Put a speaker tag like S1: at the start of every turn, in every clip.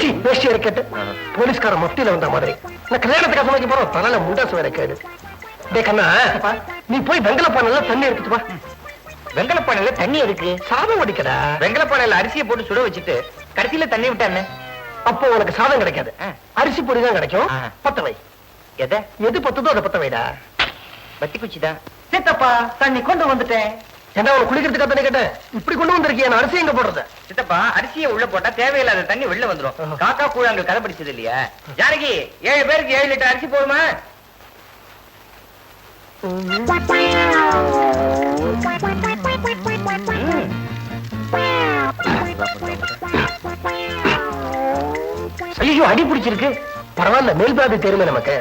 S1: C, வேஷ்டி இருக்கட்டு போலீஸ்கார மத்தியில வந்த மாதிரி. நான் கல்யாணத்துக்கு சமைக்க போறோம் தலையில முண்டாசு வேற கேடு டே கண்ணா நீ போய் வெங்கல பானையில தண்ணி எடுத்துட்டு வா.
S2: வெங்கலப்பானையில தண்ணி எதுக்கு?
S1: சாதம் வடிக்கடா.
S2: வெங்கலப்பானையில அரிசியை போட்டு சுட வச்சுட்டு கடைசியில தண்ணி விட்டானே
S1: அப்போ உனக்கு சாதம் கிடைக்காது. அரிசி பொடி தான் கிடைக்கும்.
S2: ஆ.
S1: பத்த வை.
S2: எதை?
S1: எது பத்துதோ அதை பத்த வைடா.
S2: பத்தி குச்சிதான்.
S1: சித்தப்பா தண்ணி கொண்டு வந்துட்டேன். ஏண்டா உனக்கு குளிக்கிறதுக்கு தண்ணி கேட்டேன்? இப்படி கொண்டு வந்திருக்கிய? நான் அரிசி எங்க போடுறது?
S2: சித்தப்பா அரிசியை உள்ள போட்டா தேவையில்லாத தண்ணி வெளில வந்துரும்.
S1: ஆஹா.
S2: காக்கா கூழாங்க கதை படிச்சது இல்லையா? ஜானகி ஏழு பேருக்கு ஏழு லிட்டர் அரிசி போதுமா.
S1: ஐயோ அடி பிடிச்சிருக்கு. பரவாயில்ல மேல் பாதி தெரியுமே நமக்கு.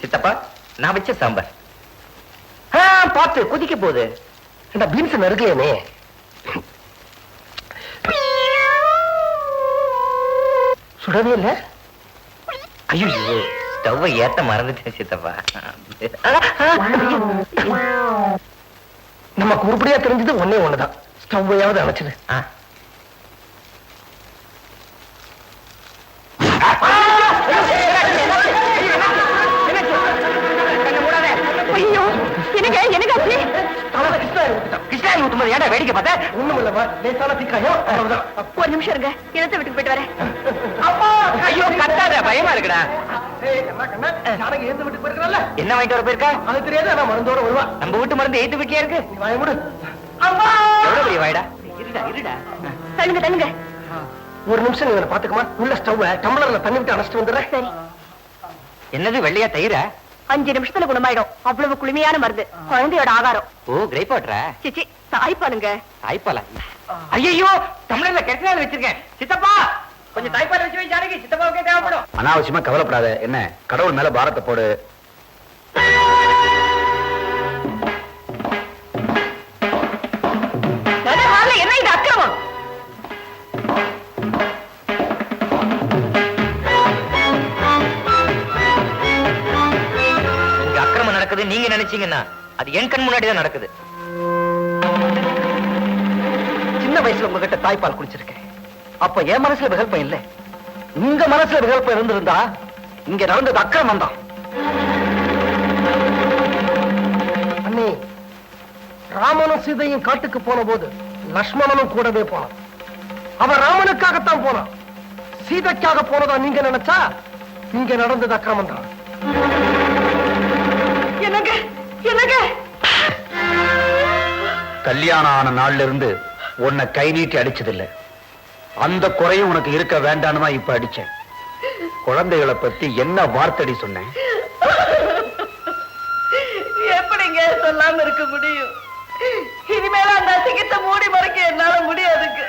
S2: சித்தப்பா நான் வச்ச சாம்பார். பார்த்து குதிக்க போகுது.
S1: இந்த பீன்ஸ் நறுக்கலையே சுடவே இல்ல?
S2: ஐயோ ஸ்டவ் ஏத்த மறந்துட்டேன் சித்தப்பா.
S1: நமக்கு உருப்படியா தெரிஞ்சது ஒன்னே ஒண்ணுதான். ஸ்டவ்வையாவது அணைச்சது
S2: ஆ.
S3: ஐயோ எனக்கு எனக்கு அப்படி
S1: தலை கிருஷ்ணா இருந்துட்டான்.
S2: கிருஷ்ணாயி ஊத்தும்போது ஏன்டா வேடிக்கை பார்த்த?
S1: ஒண்ணும் இல்லம்மா. லேசான தீக்காயம் அவ்வளவுதான்
S3: ஒரு நிமிஷம் இருங்க. இனத்தை விட்டுக்கு போயிட்டு வரேன்.
S2: ஐயோ கத்தாத. பயமா இருக்குடா.
S1: ஏய், கண்ணா, கண்ணா, ஜானகி எழுந்து விட்டு போயிருக்கல
S2: என்ன வாங்கிட்டு வர போயிருக்கா?
S1: அது தெரியாது. ஆனா மருந்தோட வருவா.
S2: நம்ம வீட்டு மருந்து எய்த்து வீட்லயே இருக்கு?
S1: நீ வாய மூடு.
S2: எவ்வளவு பெரிய வாய்டா? இருடா இருடா.
S3: தள்ளுங்க தள்ளுங்க.
S1: ஒரு நிமிஷம் பாத்துக்கமா உள்ள ஸ்டவ்ல டம்ளர்ல தண்ணி விட்டு அணைச்சிட்டு வந்துடுறேன்.
S3: சரி.
S2: என்னது வெள்ளையா தயிரா?
S3: அஞ்சு நிமிஷத்துல குணமாயிடும். அவ்வளவு குளுமையான மருந்து. குழந்தையோட ஆகாரம்.
S2: ஓ கிரேப் வாட்டரா
S3: சிச்சி தாய்ப்பாலுங்க.
S2: தாய்ப்பாலா? ஐயோ தமிழர்ல கெட்டநாள் வச்சிருக்கேன். சித்தப்பா கொஞ்சம் தாய்ப்பால் வச்சு வை ஜானகி சித்தப்பாவுக்கே தேவைப்படும்.
S4: அனாவசியமா கவலைப்படாத. என்ன? கடவுள் மேல பாரத்தை போடு.
S2: நீங்க நினைச்சீங்கன்னா அது என் கண் முன்னாடி தான் நடக்குது.
S1: சின்ன வயசுல உங்ககிட்ட தாய்ப்பால் குடிச்சிருக்கேன். அப்ப என் மனசுல விகல்பம் இல்ல. உங்க மனசுல விகல்பம் இருந்திருந்தா இங்க நடந்தது அக்கிரமம் தான் அண்ணி ராமனும் சீதையும் காட்டுக்கு போன போது லக்ஷ்மணனும் கூடவே போனான். அவன் ராமனுக்காகத்தான் போனான். சீதைக்காக போனதா நீங்க நினைச்சா இங்க நடந்தது அக்கிரமம் தான்
S4: கல்யாணம் ஆன நாள்ல இருந்து உன்னை கை நீட்டி அடிச்சதில்ல. அந்த குறையும் உனக்கு இருக்க வேண்டான்னு தான் இப்ப அடிச்சேன். குழந்தைகளை பத்தி என்ன வார்த்தடி சொன்னேன்
S3: எப்படிங்க சொல்லாம இருக்க முடியும்? இனிமேல அந்த அசிங்கத்தை மூடி மறைக்க என்னால முடியாதுங்க.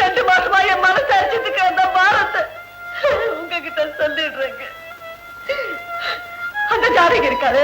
S3: ரெண்டு மாசமா என் மனசு அடிச்சதுக்கு அந்த பாரத்தை உங்ககிட்ட சொல்லிடுறேங்க. அந்த ஜாதகம் இருக்காது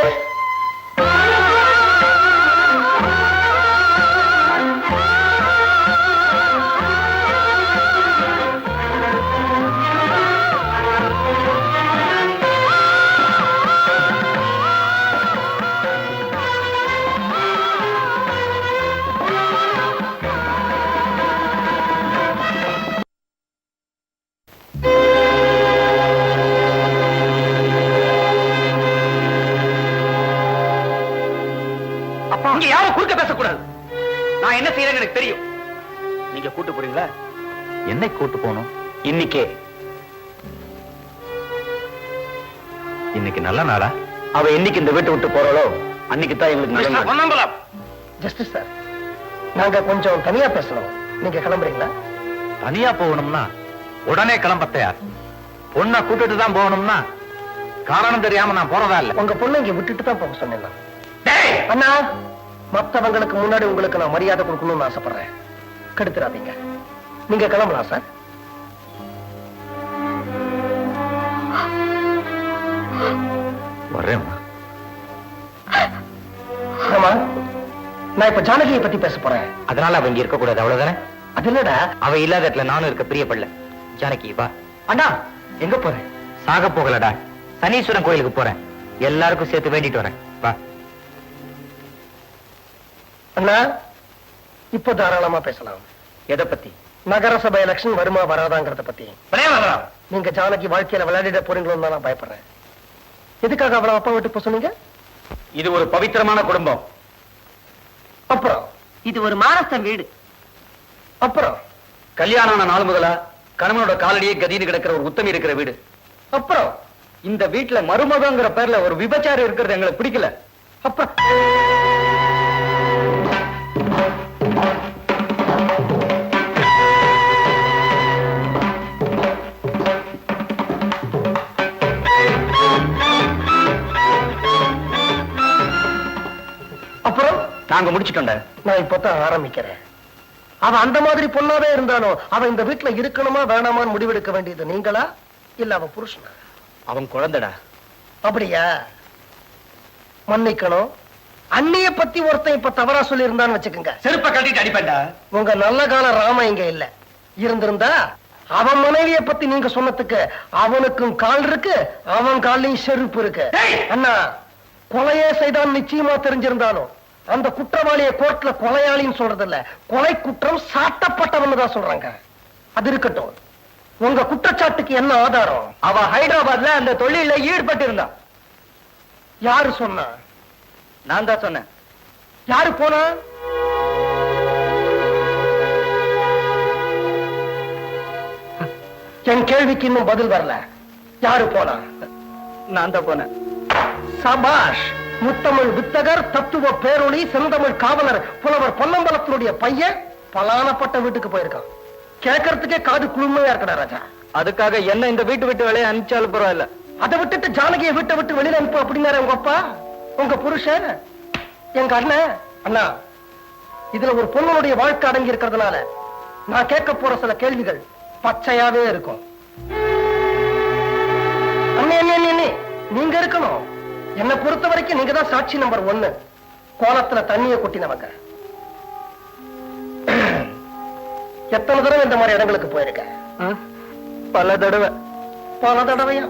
S2: என்னை
S4: கூட்டு போகணும். இன்னைக்கே. இன்னைக்கு நல்ல நாளா? அவ என்னைக்கு இந்த வீட்டை விட்டு போறாளோ? அன்னைக்கு தான் எங்களுக்கு
S1: ஜஸ்டிஸ் சார் நாங்க கொஞ்சம் தனியா பேசணும். நீங்க கிளம்புறீங்களா?
S4: தனியா போகணும்னா உடனே கிளம்ப தயார். பொண்ணை கூட்டிட்டு தான் போகணும்னா காரணம் தெரியாம நான் போறதா இல்ல.
S1: உங்க பொண்ணை இங்க விட்டுட்டு தான் போக சொன்னேன். அண்ணா மத்தவங்களுக்கு முன்னாடி உங்களுக்கு நான் மரியாதை கொடுக்கணும்னு ஆசைப்படுறேன். கெடுத்துறாதீங்க. நீங்க கிளம்பலாம் சார். நான் இப்ப ஜானகியை பத்தி பேச போறேன்.
S2: அதனால அவ இங்க இருக்க கூடாது அவ்வளவுதானே?
S1: அது
S2: அவ இல்லாத இடத்துல நானும் இருக்க பிரியப்படல. ஜானகி வா.
S1: அண்ணா எங்க போறேன்
S2: சாக போகலடா. சனீஸ்வரன் கோயிலுக்கு போறேன். எல்லாருக்கும் சேர்த்து வேண்டிட்டு வரேன். வா.
S1: அண்ணா இப்ப தாராளமா பேசலாம்.
S4: எதை பத்தி?
S1: நகரசபை எலெக்ஷன் வருமா வராதாங்கிறத பத்தி. நீங்க ஜானகி வாழ்க்கையில விளையாடிட போறீங்களோ தான் நான் பயப்படுறேன். எதுக்காக அவ்வளவு அப்பா விட்டு சொன்னீங்க?
S4: இது ஒரு பவித்திரமான குடும்பம்.
S1: அப்புறம்?
S3: இது ஒரு மானஸ்தம் வீடு.
S1: அப்புறம்?
S4: கல்யாணம் ஆன நாள் முதலா கணவனோட காலடியே கதின்னு கிடக்கிற ஒரு உத்தமி இருக்கிற வீடு.
S1: அப்புறம்?
S4: இந்த வீட்டுல மருமகங்கிற பேர்ல ஒரு விபச்சாரம் இருக்கிறது எங்களுக்கு பிடிக்கல.
S1: அப்புறம்?
S4: நாங்க முடிச்சிட்டோண்ட
S1: நான் இப்பதான் ஆரம்பிக்கிறேன். அவ அந்த மாதிரி பொண்ணாவே இருந்தாலும் அவ இந்த வீட்டுல இருக்கணுமா வேணாமான்னு முடிவெடுக்க வேண்டியது நீங்களா? இல்ல அவ புருஷனா?
S4: அவன் குழந்தைடா.
S1: அப்படியா? மன்னிக்கணும். அண்ணிய பத்தி ஒருத்தன் இப்ப தவறா சொல்லி இருந்தான்னு வச்சுக்கோங்க.
S4: செருப்ப கட்டிட்டு அடிப்பேன்டா.
S1: உங்க நல்ல கால ராம இங்க இல்ல. இருந்திருந்தா அவன் மனைவிய பத்தி நீங்க சொன்னதுக்கு அவனுக்கும் கால் இருக்கு அவன் கால்லையும் செருப்பு இருக்கு! அண்ணா கொலையே செய்தான் நிச்சயமா தெரிஞ்சிருந்தாலும் அந்த குற்றவாளிய கோர்ட்ல கொலையாளின்னு சொல்றது இல்ல கொலை குற்றம் சாட்டப்பட்டவன்னு தான் சொல்றாங்க. அது இருக்கட்டும். உங்க குற்றச்சாட்டுக்கு என்ன ஆதாரம்?
S4: அவ ஹைதராபாத்ல அந்த தொழில ஈடுபட்டு இருந்தான்
S1: யாரு சொன்னா?
S4: நான் தான் சொன்னேன்.
S1: யாரு போனா? என் கேள்விக்கு இன்னும் பதில் வரல. யாரு போனா?
S4: நான் தான் போனேன்.
S1: சபாஷ்! முத்தமிழ் வித்தகர் தத்துவ பேரொளி செந்தமிழ் காவலர் புலவர் பொன்னம்பலத்தினுடைய பையன் பலானப்பட்ட வீட்டுக்கு போயிருக்கான். கேட்கறதுக்கே காது குளுமையா இருக்கடா ராஜா.
S4: அதுக்காக என்ன இந்த வீட்டு விட்டு வேலையை அனுப்பிச்சாலும் பரவாயில்ல.
S1: அதை விட்டுட்டு ஜானகியை வீட்டை விட்டு வெளியில அனுப்பு அப்படின்னாரு உங்க அப்பா? உங்க புருஷன்? எங்க அண்ணன்? அண்ணா இதுல ஒரு பொண்ணுடைய வாழ்க்கை அடங்கி இருக்கிறதுனால நான் கேட்க போற சில கேள்விகள் பச்சையாவே இருக்கும். அண்ணே அண்ணே, அண்ணே நீங்க இருக்கணும். என்னை பொறுத்த வரைக்கும் நீங்க தான் சாட்சி நம்பர் ஒன்னு. கோலத்துல தண்ணிய கொட்டினவங்க. எத்தனை தடவை இந்த மாதிரி இடங்களுக்கு போயிருக்க?
S4: பல தடவை.
S1: பல தடவையா?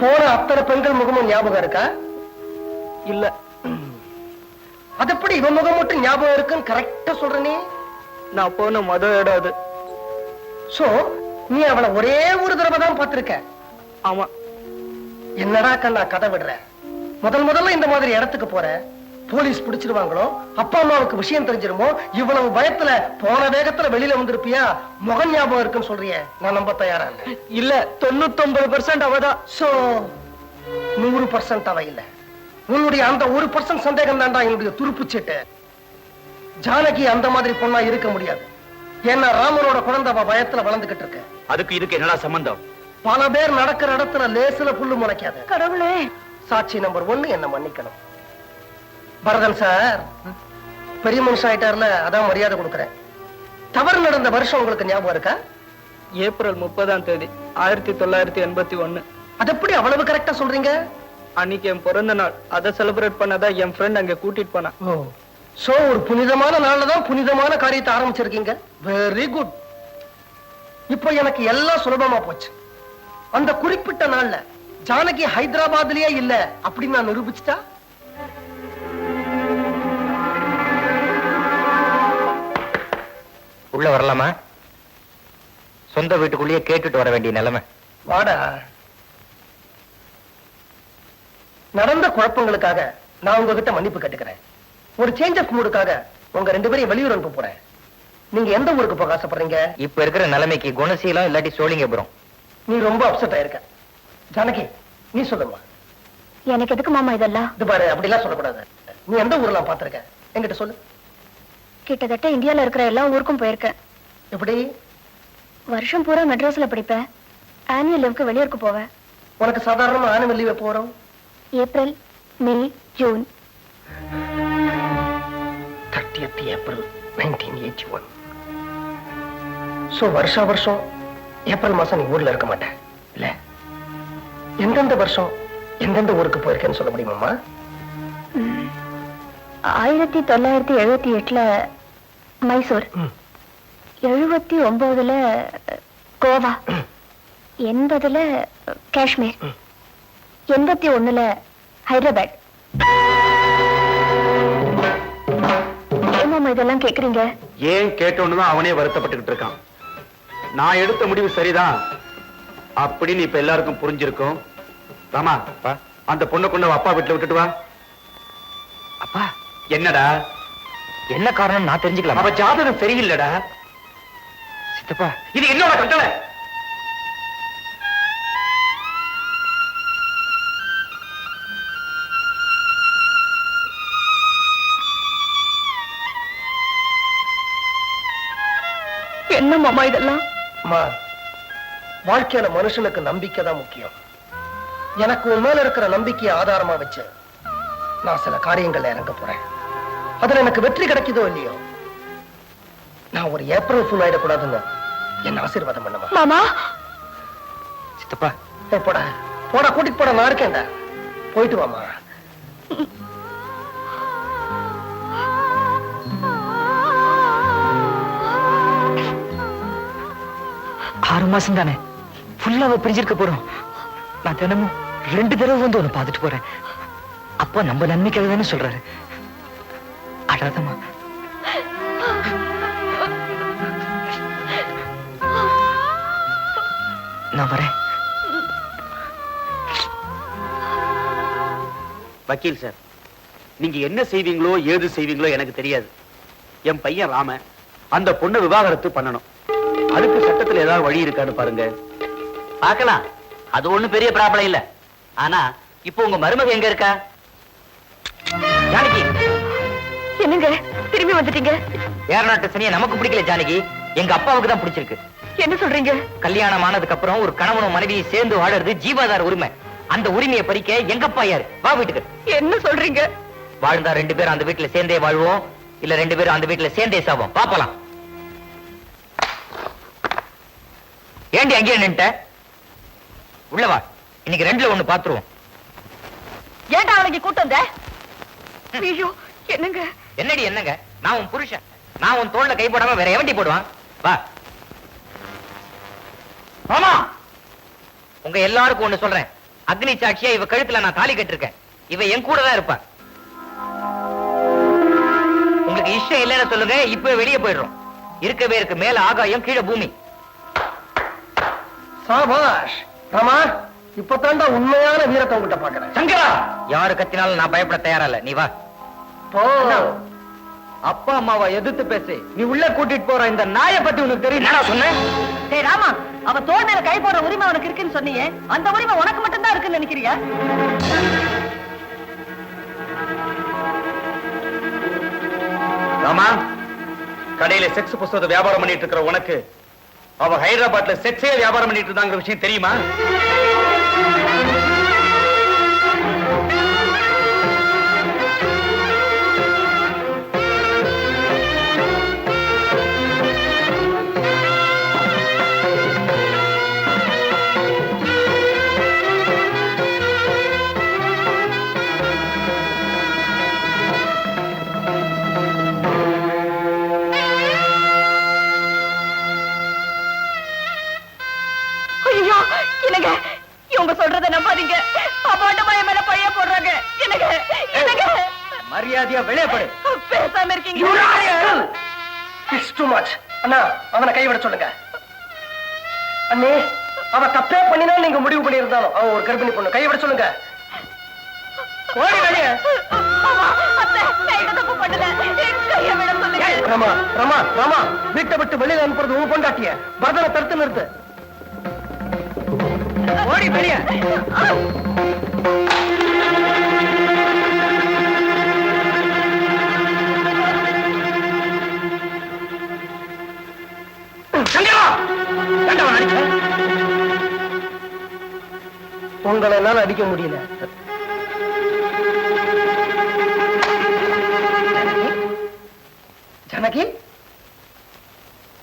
S1: போன அத்தனை பெண்கள் முகமும் ஞாபகம் இருக்கா?
S4: இல்ல.
S1: அது எப்படி இவன் முகம் மட்டும் ஞாபகம் இருக்குன்னு கரெக்டா சொல்ற நீ?
S4: நான் போன மொத இடம் அது.
S1: சோ நீ அவளை ஒரே ஒரு தடவை தான் பார்த்திருக்க.
S4: ஆமா.
S1: என்னடா கண்ணா கதை விடுற? முதல் முதல்ல இந்த மாதிரி இடத்துக்கு போற. போலீஸ் பிடிச்சிருவாங்களோ? அப்பா அம்மாவுக்கு விஷயம் தெரிஞ்சிருமோ? இவ்வளவு பயத்துல போன வேகத்துல வெளியில வந்திருப்பியா? முகம் ஞாபகம் இருக்குன்னு சொல்றியே. நான் நம்ப தயாரா இல்ல.
S4: இல்ல தொண்ணூத்தொன்பது பெர்சென்ட் அவதான்.
S1: சோ நூறு பர்சன்ட் அவ இல்ல. உன்னுடைய அந்த ஒரு பர்சன்ட் சந்தேகம் தான்டா என்னுடைய துருப்பு சீட்டு. ஜானகி அந்த மாதிரி பொண்ணா இருக்க முடியாது. ஏன்னா ராமனோட குழந்தை அவ பயத்துல வளர்ந்துகிட்டு இருக்கு.
S4: அதுக்கு இதுக்கு என்னடா சம்பந்தம்?
S1: பல பேர் நடக்கிற இடத்துல லேசுல புல்லு முளைக்காது.
S3: கடவுளே.
S1: சாட்சி நம்பர் ஒண்ணு என்ன மன்னிக்கணும். பரதன் சார் பெரிய மனுஷன் ஆயிட்டார்ல அதான் மரியாதை கொடுக்குறேன். தவறு நடந்த வருஷம் உங்களுக்கு ஞாபகம் இருக்கா?
S5: ஏப்ரல் முப்பதாம் தேதி ஆயிரத்தி தொள்ளாயிரத்தி எண்பத்தி ஒண்ணு
S1: அது எப்படி அவ்வளவு கரெக்டா சொல்றீங்க?
S5: அன்னைக்கு என் பிறந்த நாள் அதை செலிப்ரேட் பண்ணதா என் ஃப்ரெண்ட் அங்க கூட்டிட்டு போனான்
S1: ஓ சோ ஒரு புனிதமான நாள்ல தான் புனிதமான காரியத்தை ஆரம்பிச்சிருக்கீங்க? வெரி குட் இப்போ எனக்கு எல்லாம் சுலபமா போச்சு. அந்த குறிப்பிட்ட நாள்ல ஜானகி ஹைதராபாத்லயே இல்ல அப்படின்னு நான் நிரூபிச்சுட்டா?
S4: உள்ள வரலாமா? சொந்த வீட்டுக்குள்ளேயே கேட்டுட்டு வர வேண்டிய நிலைமை.
S1: வாடா. நடந்த குழப்பங்களுக்காக நான் உங்ககிட்ட மன்னிப்பு கேட்டுக்கிறேன். ஒரு சேஞ்ச் ஆஃப் மூடுக்காக உங்க ரெண்டு பேரையும் வெளியூர் அனுப்ப போறேன். நீங்க எந்த ஊருக்கு போக ஆசைப்படுறீங்க?
S4: இப்ப இருக்கிற நிலைமைக்கு குணசீலம் இல்லாட்டி சோழிங்கபுரம்?
S1: நீ ரொம்ப அப்செட் ஆயிருக்க. ஜானகி நீ சொல்லுமா?
S6: எனக்கு எதுக்கு மாமா இதெல்லாம்?
S1: இது பாரு அப்படிலாம் சொல்லக்கூடாது. நீ எந்த ஊர்லாம் பாத்திருக்க என்கிட்ட சொல்லு.
S6: கிட்டத்தட்ட இந்தியால இருக்கிற எல்லா ஊருக்கும் போயிருக்கேன்.
S1: எப்படி?
S6: வருஷம் பூரா மெட்ராஸ்ல படிப்பேன். ஆனுவல் லீவுக்கு வெளியூருக்கு போவேன்.
S1: உனக்கு சாதாரணமா ஆனுவல் லீவ் போறோம்
S6: April May June.
S1: Thirtieth April nineteen eighty one so வருஷா வருஷம் ஏப்ரல் மாசம் நீ ஊர்ல இருக்க மாட்டேன் இல்ல? எந்தெந்த வருஷம் எந்தெந்த ஊருக்கு போயிருக்கேன்னு சொல்ல முடியுமாம்மா?
S6: ஆயிரத்தி தொள்ளாயிரத்தி எழுபத்தி எட்டுல மைசூர். எழுபத்தி ஒன்பதுல கோவா. எண்பதுல காஷ்மீர். எண்பத்தி ஒண்ணுல ஹைதராபாத். மாமா இதெல்லாம் கேக்குறீங்க?
S4: ஏன் கேட்டோன்னு தான் அவனே வருத்தப்பட்டுக்கிட்டு இருக்கான். நான் எடுத்த முடிவு சரிதான். அப்படின்னு இப்ப எல்லாருக்கும் புரிஞ்சிருக்கும். ராமா அந்த பொண்ணை கொண்டு அப்பா வீட்டுல விட்டுட்டு வா.
S2: அப்பா.
S4: என்னடா?
S2: என்ன காரணம் நான் தெரிஞ்சுக்கலாம்
S4: அவ ஜாதகம் சரியில்லடா.
S2: சித்தப்பா.
S4: இது என்னோட கட்டளை.
S6: என்ன மாமா இதெல்லாம்?
S1: அம்மா வாழ்க்கையில மனுஷனுக்கு நம்பிக்கை தான் முக்கியம். எனக்கு உன் மேல இருக்கிற நம்பிக்கையை ஆதாரமா வச்சு நான் சில காரியங்கள்ல இறங்க போறேன். அதுல எனக்கு வெற்றி கிடைக்குதோ இல்லையோ? நான் ஒரு ஏப்ரல் ஃபுல் ஆயிடக்கூடாதுன்னு என்ன ஆசீர்வாதம் பண்ணுமா?
S6: மாமா!
S2: சித்தப்பா.
S1: போடா. போடா கூட்டிட்டு போடா நான் இருக்கேன்டா. போயிட்டு வாமா.
S2: ஆறு மாசம் தானே ஃபுல்லாவ பிரிஞ்சிருக்க போறோம். நான் தினமும் ரெண்டு தடவை வந்து உன்னை பார்த்துட்டு போறேன். அப்பா நம்ம நன்மைக்காக தானே சொல்றாரு. அடாதம்மா நான் வரேன்.
S4: வக்கீல் சார் நீங்க என்ன செய்வீங்களோ ஏது செய்வீங்களோ எனக்கு தெரியாது. என் பையன் ராம அந்த பொண்ணை விவாகரத்து பண்ணணும். அதுக்கு சட்டத்துல ஏதாவது வழி இருக்கான்னு பாருங்க.
S2: பார்க்கலாம். அது ஒண்ணும் பெரிய ப்ராப்ளம் இல்ல. ஆனா இப்போ உங்க மருமக எங்க இருக்கா? ஜானகி.
S6: என்னங்க? திரும்பி வந்துட்டீங்க?
S2: வேற நாட்டு சனியை நமக்கு பிடிக்கல ஜானகி. எங்க அப்பாவுக்கு தான் பிடிச்சிருக்கு.
S6: என்ன சொல்றீங்க?
S2: கல்யாணம் ஆனதுக்கு அப்புறம் ஒரு கணவனும் மனைவியும் சேர்ந்து வாழறது ஜீவாதார உரிமை. அந்த உரிமையை பறிக்க எங்க அப்பா யாரு? வா வீட்டுக்கு.
S6: என்ன சொல்றீங்க?
S2: வாழ்ந்தா ரெண்டு பேரும் அந்த வீட்டுல சேர்ந்தே வாழ்வோம். இல்ல ரெண்டு பேரும் அந்த வீட்டுல சேர்ந்தே சாவோம். பாப்பலாம் ஏண்டி அங்கேயே நின்ட்ட உள்ள வா. இன்னைக்கு ரெண்டுல ஒண்ணு பாத்துருவோம்.
S3: ஏன்டா அவனுக்கு கூட்டம் வந்த?
S6: ஐயோ என்னங்க?
S2: என்னடி என்னங்க? நான் உன் புருஷன். நான் உன் தோல்ல கை போடாம வேற எவண்டி போடுவான்? வா. மாமா! உங்க எல்லாருக்கும் ஒண்ணு சொல்றேன். அக்னி சாட்சியா இவ கழுத்துல நான் தாலி கட்டிருக்கேன். இவ என் கூட தான் இருப்பா. உங்களுக்கு இஷ்டம் இல்லைன்னு சொல்லுங்க இப்ப வெளியே போயிடுறோம். இருக்கவே இருக்கு. மேல ஆகாயம் கீழே பூமி.
S1: சாபாஷ் ரமா இப்பதான்டா உண்மையான வீரத்தை உங்ககிட்ட பாக்குறேன்
S2: சங்கரா! யாரு கத்தினாலும் நான் பயப்பட தயாரா இல்ல நீ வா.
S1: போ.
S2: அப்பா அம்மாவை எதிர்த்து பேசி. நீ உள்ள கூட்டிட்டு போற இந்த நாயை பத்தி உனக்கு தெரியும். சொன்னேன்
S3: டேய் ராமா அவ தோல் மேல கை போடுற உரிமை அவனுக்கு இருக்குன்னு சொன்னியே. அந்த உரிமை உனக்கு மட்டும் தான் இருக்குன்னு நினைக்கிறியா?
S4: ராமா கடையில செக்ஸ் புஸ்தகத்தை வியாபாரம் பண்ணிட்டு இருக்கிற உனக்கு அவ ஹைதராபாத்ல செக்ஸே வியாபாரம் பண்ணிட்டு இருந்தாங்கிற விஷயம் தெரியுமா?
S1: அண்ணா அவனை கைவிட சொல்லுங்க. அண்ணே அவ தப்பே பண்ணினா நீங்க முடிவு பண்ணியிருந்தாலும். அவன் ஒரு கர்ப்பிணி பொண்ணு. கைவிட சொல்லுங்க. ஓடி வெளியே. ரமா ரமா ரமா. வீட்டை விட்டு வெளியில அனுப்புறது உன் பொண்டாட்டிய. பரதனை தடுத்து நிறுத்து. ஓடி வெளியே. உங்களை என்னால அடிக்க முடியல. ஜனகி?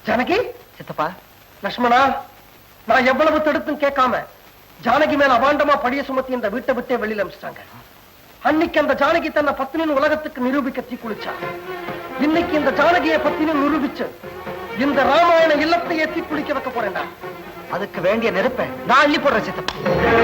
S1: ஜனகி?
S2: சித்தப்பா.
S1: லக்ஷ்மணா நான் எவ்வளவு தடுத்தும் கேட்காம ஜானகி மேல அபாண்டமா படிய சுமத்தி இந்த வீட்டை விட்டே வெளியில அமிச்சிட்டாங்க. அன்னைக்கு அந்த ஜானகி தன்னை பத்தினின் உலகத்துக்கு நிரூபிக்க தீ குளிச்சா இன்னைக்கு இந்த ஜானகியை பத்தினு நிரூபிச்சு இந்த ராமாயண இல்லத்தையே தீ குளிக்க வைக்க போறேன்டா. அதுக்கு வேண்டிய நெருப்பை நான் அள்ளி போடுறேன் சித்தப்பா.